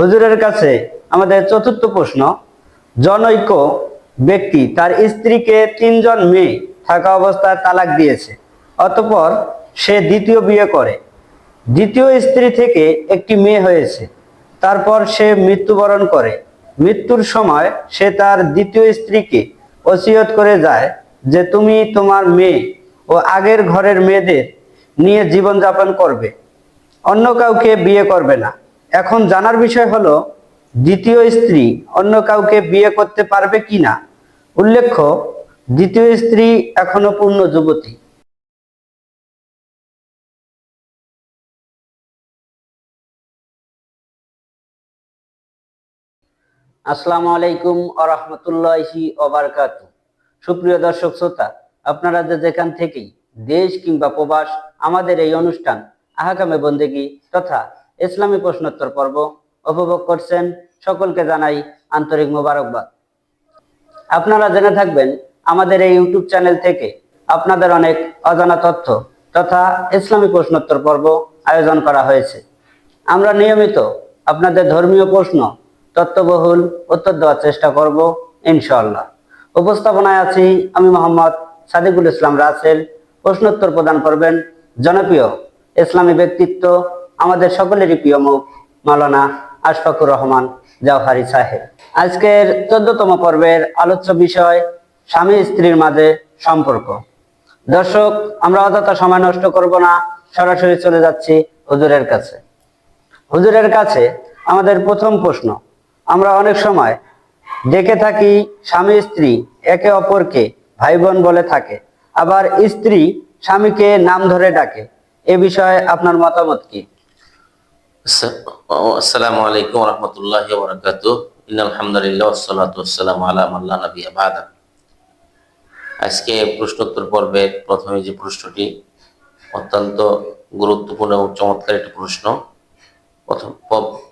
হুজুরের কাছে আমাদের চতুর্থ প্রশ্ন, জনৈক ব্যক্তি তার স্ত্রীকে তিনজন মেয়ে থাকা অবস্থায় তালাক দিয়েছে, অতঃপর সে দ্বিতীয় বিয়ে করে। দ্বিতীয় স্ত্রী থেকে একটি মেয়ে হয়েছে, তারপর সে মৃত্যুবরণ করে। মৃত্যুর সময় সে তার দ্বিতীয় স্ত্রীকে ওসিয়ত করে যায় যে, তুমি তোমার মেয়ে ও আগের ঘরের মেয়েদের নিয়ে জীবনযাপন করবে, অন্য কাউকে বিয়ে করবে না। এখন জানার বিষয় হলো, দ্বিতীয় স্ত্রী অন্য কাউকে বিয়ে করতে পারবে কি না উল্লেখ্য, দ্বিতীয় স্ত্রী এখনও পূর্ণ যুবতী। আসসালামু আলাইকুম আ রহমতুল্লাহি ওবারকাত। সুপ্রিয় দর্শক শ্রোতা, আপনারা যে যেখান থেকেই দেশ কিংবা প্রবাস, আমাদের এই অনুষ্ঠান আহাকামে বন্দেগী তথা ইসলামী প্রশ্নোত্তর পর্ব উপভোগ করছেন সকলকে জানাই আন্তরিক মোবারকবাদ। আপনারা জেনে থাকবেন, আমাদের এই ইউটিউব চ্যানেল থেকে আপনাদের অনেক অজানা তথ্য তথা ইসলামী প্রশ্নোত্তর পর্ব আয়োজন করা হয়েছে। আমরা নিয়মিত আপনাদের ধর্মীয় প্রশ্ন, তত্ত্ববহুল উত্তর দেওয়ার চেষ্টা করব, ইনশাআল্লাহ। উপস্থাপনায় আছি আমি মোহাম্মদ সাদিকুল ইসলাম রাসেল। প্রশ্নোত্তর প্রদান করবেন জনপ্রিয় ইসলামী ব্যক্তিত্ব আমাদের সকলেরই প্রিয় মুখ মাওলানা আশফাকুর রহমান জাওহারি সাহেব। আজকের চোদ্দতম পর্বের আলোচ্য বিষয়, স্বামী স্ত্রীর মাঝে সম্পর্ক। দর্শক, আমরা অযথা সময় নষ্ট করব না, সরাসরি চলে যাচ্ছি হুজুরের কাছে। হুজুরের কাছে আমাদের প্রথম প্রশ্ন, আমরা অনেক সময় দেখে থাকি স্বামী স্ত্রী একে অপরকে ভাই বোন বলে থাকে, আবার স্ত্রী স্বামীকে নাম ধরে ডাকে। এ বিষয়ে আপনার মতামত কি? আসসালামু আলাইকুম রহমতুল্লাহ বরকাত আলহামদুলিল্লাহ সালাত সালাম আলা আল্লাহ নবী আবাদা আজকে প্রশ্নোত্তর পর্বের প্রথমে যে প্রশ্নটি, অত্যন্ত গুরুত্বপূর্ণ এবং চমৎকার একটি প্রশ্ন। প্রথম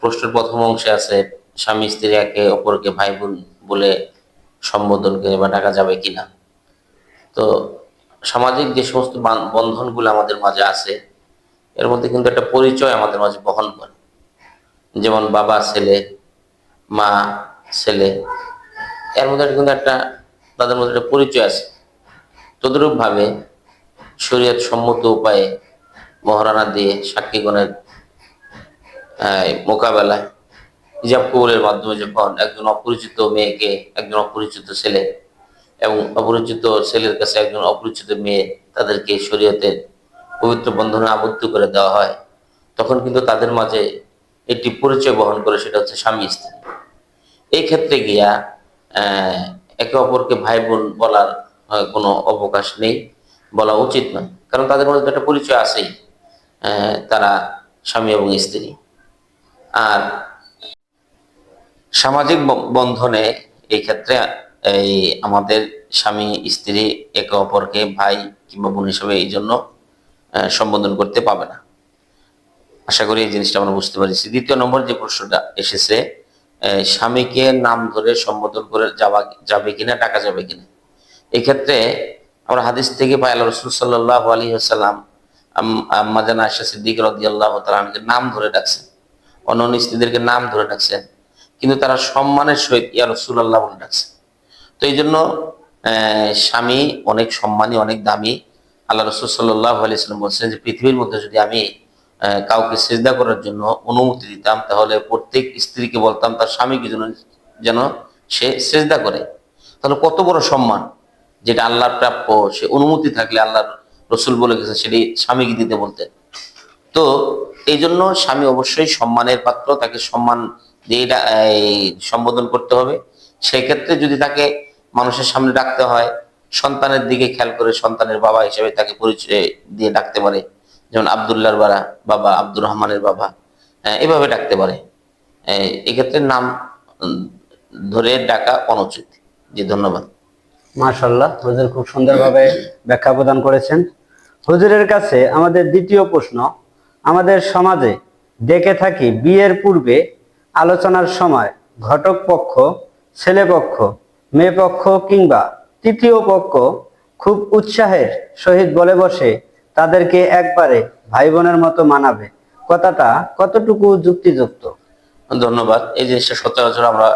প্রশ্নের প্রথম অংশে আছে, স্বামী স্ত্রী একে অপরকে ভাই বোন বলে সম্বোধন করে বা ডাকা যাবে কিনা। তো সামাজিক যে সমস্ত বান- বন্ধনগুলো আমাদের মাঝে আছে এর মধ্যে কিন্তু একটা পরিচয় আমাদের মাঝে বহন করে। যেমন বাবা, ছেলে, মা, ছেলে, এর মধ্যে কিন্তু একটা, তাদের মধ্যে একটা পরিচয় আছে। তদরূপ ভাবে শরীয়ত সম্মত উপায়ে মহারানা দিয়ে সাক্ষীগণের মোকাবেলায় হিজাব কবুলের মাধ্যমে যখন একজন অপরিচিত মেয়েকে, একজন অপরিচিত ছেলে এবং অপরিচিত ছেলের কাছে একজন অপরিচিত মেয়ে তাদেরকে শরীয়তের পবিত্র বন্ধনে আবদ্ধ করে দেওয়া হয়, তখন কিন্তু তাদের মাঝে একটি পরিচয় বহন করে, সেটা হচ্ছে স্বামী স্ত্রী। এই ক্ষেত্রে গিয়া একে অপরকে ভাই বোন বলার কোনো অবকাশ নেই, বলা উচিত নয়। কারণ তাদের মধ্যে একটা পরিচয় আছেই তারা স্বামী এবং স্ত্রী। আর সামাজিক বন্ধনে এই ক্ষেত্রে, এই আমাদের স্বামী, স্ত্রী, একে অপরকে ভাই কিংবা বোন হিসেবে এই জন্য সম্বোধন করতে পাবে না। আশা করি এই জিনিসটা আমরা বুঝতে পারছি। দ্বিতীয় নম্বর যে প্রশ্নটা এসেছে স্বামীকে নাম ধরে সম্বোধন করে যাওয়া যাবে কিনা টাকা যাবে কিনা। এক্ষেত্রে আমরা হাদিস থেকে পাই, আল্লাহ রসুল সাল্লাহ আলী আসাল্লাম আয়সা সিদ্দিক আল্লাহ নাম ধরে ডাকছেন। অন্য অন্য স্ত্রীদেরকে নাম ধরে ডাকছেন। কিন্তু তারা সম্মানের সহিত ইয়া রসুল্লাহ বলে ডাকছেন। তো এই জন্য স্বামী অনেক সম্মানী, অনেক দামি। আল্লাহ রসুল সাল্লাহ আলিয়াল্লাম বলছেন যে পৃথিবীর মধ্যে যদি আমি কাউকে সেজদা করার জন্য অনুমতি দিতাম, তাহলে প্রত্যেক স্ত্রীকে বলতাম, তার স্বামীকে যেন যেন সে সেজদা করে। তাহলে কত বড় সম্মান যেটা আল্লাহর প্রাপ্য, সে অনুমতি থাকলে আল্লাহর রসুল বলে গেছে সেটি স্বামীকে দিতে বলতেন। তো এই জন্য স্বামী অবশ্যই সম্মানের পাত্র, তাকে সম্মান দিয়ে সম্বোধন করতে হবে। সেক্ষেত্রে যদি তাকে মানুষের সামনে ডাকতে হয় সন্তানের দিকে খেয়াল করে সন্তানের বাবা হিসেবে তাকে পরিচয় দিয়ে ডাকতে পারে। যেমন আবদুল্লাহর বাবা বাবা আব্দুর রহমানের বাবা এভাবে ডাকতে পারে। এক্ষেত্রে নাম ধরে ডাকা অনুচিত। জি, ধন্যবাদ। মাশাল্লাহ হুজুর খুব সুন্দরভাবে ব্যাখ্যা প্রদান করেছেন। হুজুরের কাছে আমাদের দ্বিতীয় প্রশ্ন, আমাদের সমাজে দেখে থাকি বিয়ের পূর্বে আলোচনার সময় ঘটক পক্ষ, ছেলে পক্ষ, মেয়ে পক্ষ কিংবা তৃতীয় পক্ষ খুব উৎসাহের সহিত বলে বসে তাদেরকে একবারে ভাই বোনের মতো মানাবে। কথাটা কতটুকু যুক্তিযুক্ত? ধন্যবাদ। এই জিনিসটা সচরাচর আমরা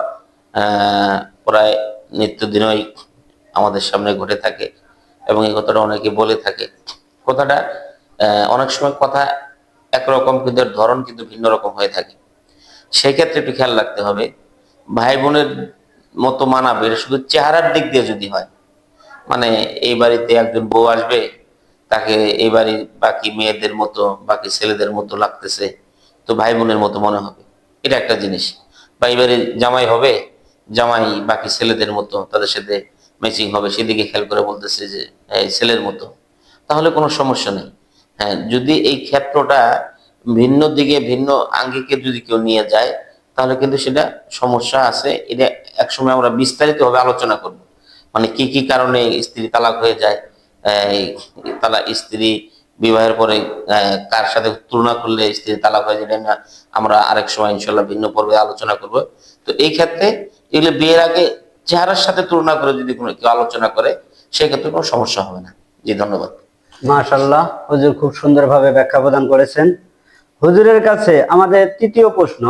প্রায় নিত্যদিনই আমাদের সামনে ঘটে থাকে এবং এই কথাটা অনেকে বলে থাকে। কথাটা অনেক সময় কথা একরকম কিন্তু ধরন কিন্তু ভিন্ন রকম হয়ে থাকে। সেই ক্ষেত্রে একটু খেয়াল রাখতে হবে ভাই বোনের মতো মানাবে শুধু চেহারার দিক দিয়ে যদি হয় মানে এই বাড়িতে একজন বউ আসবে, তাকে এই বাড়ির বাকি মেয়েদের মতো, বাকি ছেলেদের মতো লাগতেছে, তো ভাই বোনের মতো মনে হবে। এটা একটা জিনিস। বা এই বাড়ির জামাই হবে, জামাই বাকি ছেলেদের মতো, তাদের সাথে ম্যাচিং হবে, সেদিকে খেয়াল করে বলতেছে যে ছেলের মতো। তাহলে কোনো সমস্যা নেই। হ্যাঁ যদি এই ক্ষেত্রটা ভিন্ন দিকে, ভিন্ন আঙ্গিকে যদি কেউ নিয়ে যায়, তাহলে কিন্তু সেটা সমস্যা আছে। এটা একসময় আমরা বিস্তারিতভাবে আলোচনা করব। মানে কি কি কারণে স্ত্রী তালাক হয়ে যায়? তালা স্ত্রী বিবাহের পরে কার সাথে তুলনা করলে স্ত্রী তালাক হয়ে যায় না আমরা আরেক সময় ইনশাল্লাহ ভিন্ন পর্বে আলোচনা করব। তো এই ক্ষেত্রে এগুলো বিয়ের আগে চেহারার সাথে তুলনা করে যদি কোনো কেউ আলোচনা করে, সেক্ষেত্রে কোনো সমস্যা হবে না। জি, ধন্যবাদ। মাশাল্লাহ হুজুর খুব সুন্দরভাবে ব্যাখ্যা প্রদান করেছেন। হুজুরের কাছে আমাদের তৃতীয় প্রশ্ন,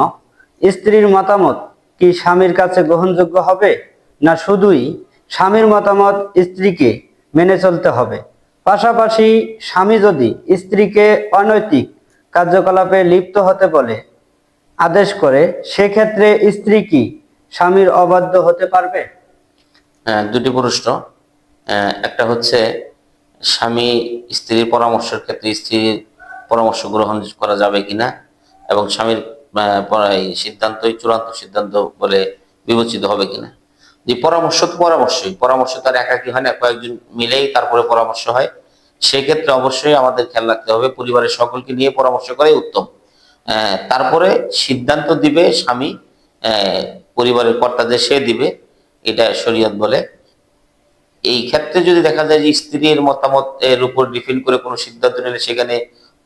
স্ত্রীর মতামত কি স্বামীর কাছে গ্রহণযোগ্য হবে না শুধুই স্বামীর মতামত স্ত্রীকে মেনে চলতে হবে। পাশাপাশি স্বামী যদি স্ত্রীকে অনৈতিক কার্যকলাপে লিপ্ত হতে বলে আদেশ করে সেক্ষেত্রে স্ত্রী কি স্বামীর অবাধ্য হতে পারবে? আহ, দুটি প্রশ্ন। একটা হচ্ছে স্বামী স্ত্রীর পরামর্শের ক্ষেত্রে স্ত্রীর পরামর্শ গ্রহণ করা যাবে কিনা এবং স্বামীর সিদ্ধান্তই চূড়ান্ত সিদ্ধান্ত বলে বিবেচিত হবে কিনা। যে পরামর্শ তো পরামর্শই। পরামর্শ তার একাকি হয় না, কয়েকজন মিলেই তারপরে পরামর্শ হয়। সেক্ষেত্রে অবশ্যই আমাদের খেয়াল রাখতে হবে, পরিবারের সকলকে নিয়ে পরামর্শ করাই উত্তম। তারপরে সিদ্ধান্ত দিবে স্বামী পরিবারের কর্তাদের সে দিবে, এটা শরীয়ত বলে। এই ক্ষেত্রে যদি দেখা যায় যে স্ত্রীর মতামত এর উপর ডিপেন্ড করে কোনো সিদ্ধান্ত নিলে সেখানে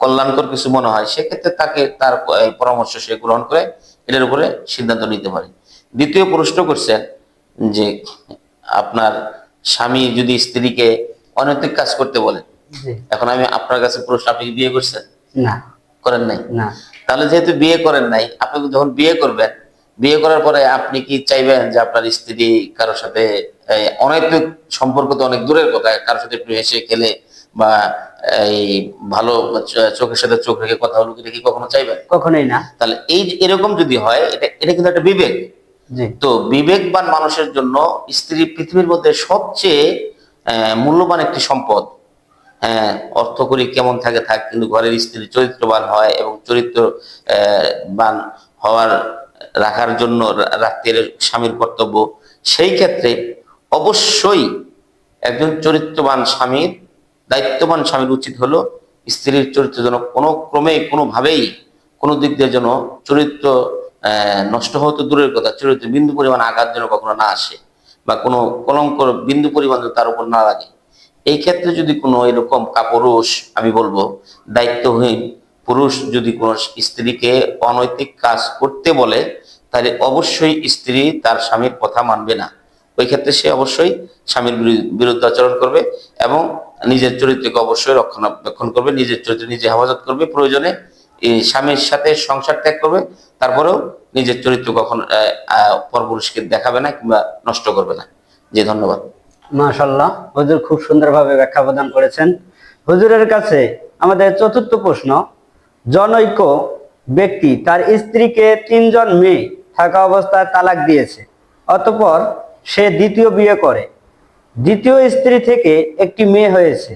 কল্যাণকর কিছু মনে হয়, সেক্ষেত্রে তাকে তার পরামর্শ সে গ্রহণ করে, এটার উপরে সিদ্ধান্ত নিতে পারে। দ্বিতীয় প্রশ্ন করছেন যে আপনার স্বামী যদি স্ত্রীকে অনৈতিক কাজ করতে বলে এখন আমি আপনার কাছে প্রশ্ন আপনি বিয়ে করছেন? না। করেন নাই? না। তাহলে যেহেতু বিয়ে করেন নাই আপনি যখন বিয়ে করবেন বিয়ে করার পরে আপনি কি চাইবেন যে আপনার স্ত্রী কারোর সাথে অনৈতিক সম্পর্ক তো অনেক দূরের কথা কারোর সাথে একটু হেসে খেলে বা এই ভালো চোখের সাথে চোখ রেখে কথা হলো কি কখনো চাইবেন? কখনোই না। তাহলে এই এরকম যদি হয় এটা এটা কিন্তু একটা বিবেক। তো বিবেকবান মানুষের জন্য স্ত্রী পৃথিবীর মধ্যে সবচেয়ে মূল্যবান একটি সম্পদ। হ্যাঁ অর্থ করি কেমন থাকে, থাক, কিন্তু ঘরের স্ত্রী চরিত্রবান হয় এবং চরিত্র বান হওয়ার, রাখার জন্য রাখতে স্বামীর কর্তব্য। সেই ক্ষেত্রে অবশ্যই একজন চরিত্রবান স্বামীর, দায়িত্ববান স্বামীর উচিত হলো স্ত্রীর চরিত্র যেন কোনো ক্রমে কোনোভাবেই কোনো দিক দিয়ে যেন চরিত্র নষ্ট হতে দূরের কথা চরিত্র বিন্দু পরিমাণ আঘাত যেন কখনো না আসে বা কোনো কলঙ্ক বিন্দু পরিমাণ তার উপর না লাগে। এই ক্ষেত্রে যদি কোনো এরকম কাপুরুষ, আমি বলব, দায়িত্বহীন পুরুষ যদি কোনো স্ত্রীকে অনৈতিক কাজ করতে বলে, তাহলে অবশ্যই স্ত্রী তার স্বামীর কথা মানবে না। ওই ক্ষেত্রে সে অবশ্যই স্বামীর বিরু- বিরুদ্ধে আচরণ করবে এবং নিজের চরিত্রকে অবশ্যই রক্ষণাবেক্ষণ করবে, নিজের চরিত্র নিজে হেফাজত করবে, প্রয়োজনে স্বামীর সাথে সংসার ত্যাগ করবে, তারপরেও নিজের চরিত্র কখন পরপুরুষকে দেখাবে না কিংবা নষ্ট করবে না। জি, ধন্যবাদ। মাশাল্লাহ হুজুর খুব সুন্দরভাবে ব্যাখ্যা প্রদান করেছেন। হুজুরের কাছে আমাদের চতুর্থ প্রশ্ন, জনৈক ব্যক্তি তার স্ত্রীকে তিনজন মেয়ে থাকা অবস্থায় তালাক দিয়েছে, অতপর সে দ্বিতীয় বিয়ে করে। দ্বিতীয় স্ত্রী থেকে একটি মেয়ে হয়েছে,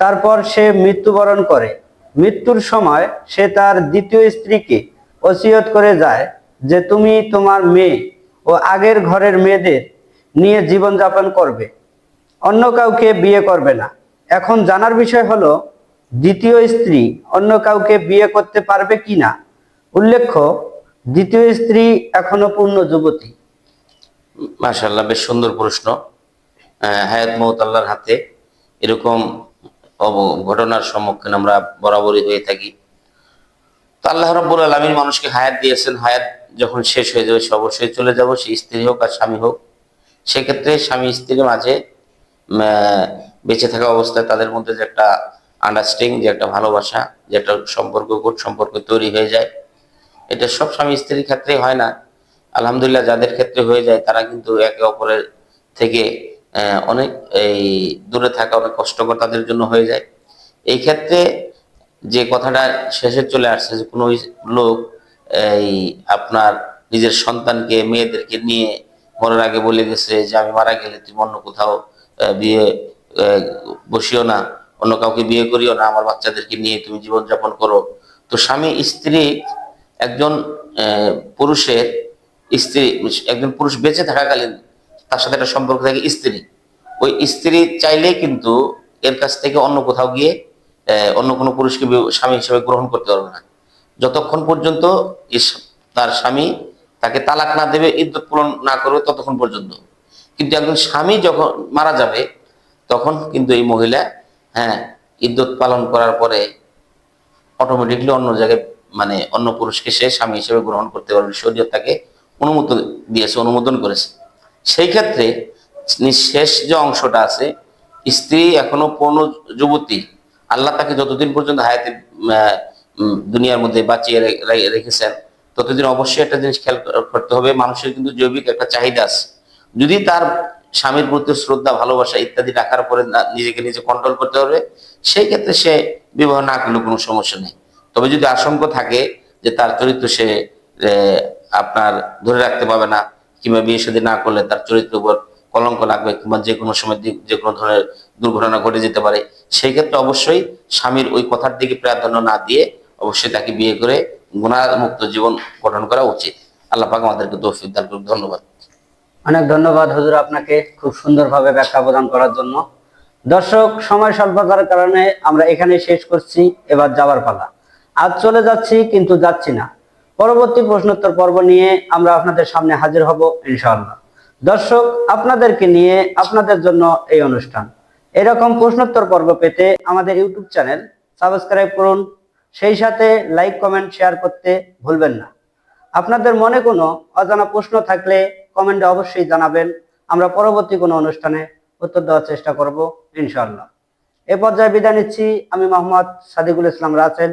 তারপর সে মৃত্যুবরণ করে। মৃত্যুর সময় সে তার দ্বিতীয় স্ত্রীকে ওসিয়ত করে যায় যে তুমি তোমার মেয়ে ও আগের ঘরের মেয়েদের নিয়ে জীবনযাপন করবে। অন্য কাউকে বিয়ে করবে না। এখন জানার বিষয় হলো, দ্বিতীয় স্ত্রী অন্য কাউকে বিয়ে করতে পারবে কি না? উল্লেখ্য, দ্বিতীয় স্ত্রী এখনও পূর্ণ যুবতী। মাশাল্লাহ বেশ সুন্দর প্রশ্ন। হায়াত মৌত আল্লাহর হাতে এরকম ঘটনার সম্মুখীন আমরা বরাবরই হয়ে থাকি। তো আল্লাহ রব্বুল আলমীর মানুষকে হায়াত দিয়েছেন। হায়াত যখন শেষ হয়ে যাবে, সে অবশ্যই চলে যাব। সে স্ত্রী হোক আর স্বামী হোক, সেক্ষেত্রে স্বামী স্ত্রীর মাঝে বেঁচে থাকা অবস্থায় তাদের মধ্যে যে একটা আন্ডারস্ট্যান্ডিং যে একটা ভালোবাসা, যে একটা সম্পর্ক গুড সম্পর্ক তৈরি হয়ে যায়। এটা সব স্বামী স্ত্রীর ক্ষেত্রে হয় না। আলহামদুলিল্লাহ যাদের ক্ষেত্রে হয়ে যায়, তারা কিন্তু একে অপরের থেকে অনেক এই দূরে থাকা অনেক কষ্টকর তাদের জন্য হয়ে যায়। এই ক্ষেত্রে যে কথাটা শেষে চলে আসছে যে কোনো লোক এই আপনার নিজের সন্তানকে, মেয়েদেরকে নিয়ে মরার আগে বলে গেছে যে, আমি মারা গেলে তুমি অন্য কোথাও বিয়ে বসিও না, অন্য কাউকে বিয়ে করিও না, আমার বাচ্চাদেরকে নিয়ে তুমি জীবনযাপন করো। তো স্বামী স্ত্রী একজন পুরুষের স্ত্রী, একজন পুরুষ বেঁচে থাকাকালীন তার সাথে একটা সম্পর্ক থাকে স্ত্রী। ওই স্ত্রী চাইলেই কিন্তু এর কাছ থেকে অন্য কোথাও গিয়ে অন্য কোনো পুরুষকে স্বামী হিসেবে গ্রহণ করতে পারবে না। যতক্ষণ পর্যন্ত তার স্বামী তাকে তালাক না দেবে ইদ্যত পূরণ না করবে ততক্ষণ পর্যন্ত। কিন্তু একজন স্বামী যখন মারা যাবে, তখন কিন্তু এই মহিলা হ্যাঁ ইদ্যত পালন করার পরে অটোমেটিকলি অন্য জায়গায় মানে অন্য পুরুষকে সে স্বামী হিসেবে গ্রহণ করতে পারবে। শরীয়ত তাকে অনুমোদন দিয়েছে, অনুমোদন করেছে। সেই ক্ষেত্রে শেষ যে অংশটা আছে, স্ত্রী এখনও পূর্ণ যুবতী, আল্লাহ তাকে যতদিন পর্যন্ত হায়াতে দুনিয়ার মধ্যে বাঁচিয়ে রেখেছেন, ততদিন অবশ্যই একটা জিনিস খেয়াল করতে হবে, মানুষের কিন্তু জৈবিক একটা চাহিদা আছে। যদি তার স্বামীর প্রতি শ্রদ্ধা, ভালোবাসা ইত্যাদি রাখার পরে নিজেকে নিজে কন্ট্রোল করতে পারবে, সেই ক্ষেত্রে সে বিবাহ না করলে কোনো সমস্যা নেই। তবে যদি আশঙ্কা থাকে যে তার চরিত্র সে আপনার ধরে রাখতে পারবে না কিংবা বিয়ে শাদী না করলে তার চরিত্রের উপর কলঙ্ক লাগবে কিংবা যে কোনো সময় যে কোনো ধরনের দুর্ঘটনা ঘটে যেতে পারে, সেই ক্ষেত্রে অবশ্যই স্বামীর ওই কথার দিকে প্রাধান্য না দিয়ে অবশ্যই তাকে বিয়ে করে গুণামুক্ত জীবন গঠন করা উচিত। আল্লাহ আমাদেরকে তৌফিক দান করুক। ধন্যবাদ। অনেক ধন্যবাদ হুজুর আপনাকে খুব সুন্দরভাবে ব্যাখ্যা প্রদান করার জন্য। দর্শক, সময় স্বল্পতার কারণে আমরা এখানে শেষ করছি। এবার যাবার পালা। আজ চলে যাচ্ছি, কিন্তু যাচ্ছি না। পরবর্তী প্রশ্নোত্তর পর্ব নিয়ে আমরা আপনাদের সামনে হাজির হব, ইনশাআল্লাহ। দর্শক, আপনাদেরকে নিয়ে আপনাদের জন্য এই অনুষ্ঠান। এরকম প্রশ্নোত্তর পর্ব পেতে আমাদের ইউটিউব চ্যানেল সাবস্ক্রাইব করুন। সেই সাথে লাইক, কমেন্ট, শেয়ার করতে ভুলবেন না। আপনাদের মনে কোনো অজানা প্রশ্ন থাকলে কমেন্টে অবশ্যই জানাবেন। আমরা পরবর্তী কোনো অনুষ্ঠানে উত্তর দেওয়ার চেষ্টা করব, ইনশাআল্লাহ। এ পর্যায়ে বিদায় নিচ্ছি। আমি মোহাম্মদ সাদিকুল ইসলাম রাসেল।